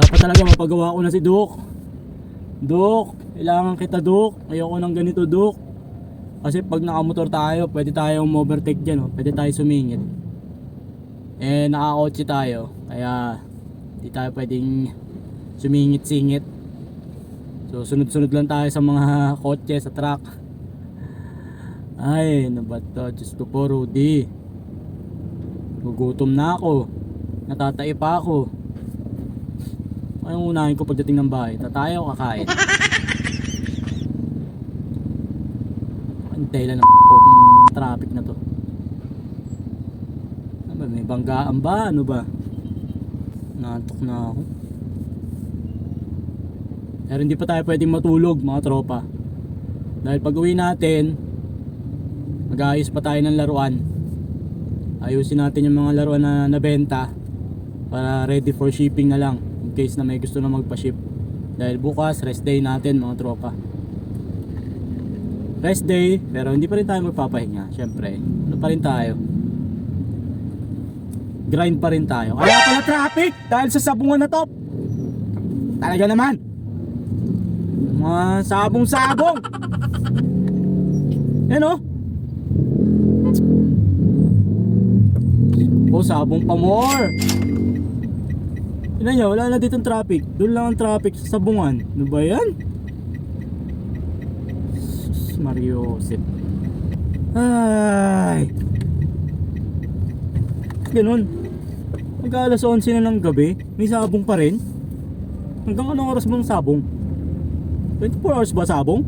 Dapat talaga mapagawa ko na si Duk. Duk, kailangan kita Duk. Ayoko ng ganito Duk. Kasi pag nakamotor tayo, pwede tayong overtake dyan. Oh. Pwede tayo sumingit. Eh, nakakotse tayo. Kaya, di tayo pwedeng sumingit-singit. So, sunod-sunod lang tayo sa mga kotse, sa truck. Ay, ano ba to? Diyos ko po, Rudy. Gugutom na ako. Natatai pa ako. Anong unahin ko pagdating ng bahay? Tatay o kakain? Antay lang ng traffic na to. Ano ba, may banggaan ba? Ano ba? Nantok na ako. Pero hindi pa tayo pwedeng matulog mga tropa. Dahil pag uwi natin, mag-aayos pa tayo ng laruan. Ayusin natin yung mga laruan na nabenta para ready for shipping na lang in case na may gusto na magpa-ship. Dahil bukas, rest day natin mga tropa. Rest day, pero hindi pa rin tayo magpapahinga. Siyempre, ano pa rin tayo? Grind pa rin tayo. Kaya pala traffic dahil sa sabungan na to. Talaga naman. Mga sabong-sabong. Yan oh. Oh, sabong pa more. Tignan nyo, wala na ditong traffic. Doon lang ang traffic sa sabungan. Ano ba yan? Mario Joseph. Ay. Ganun. Mag alas 11 na ng gabi, may sabong pa rin. Hanggang anong oras bang sabong? 24 hours ba sabong?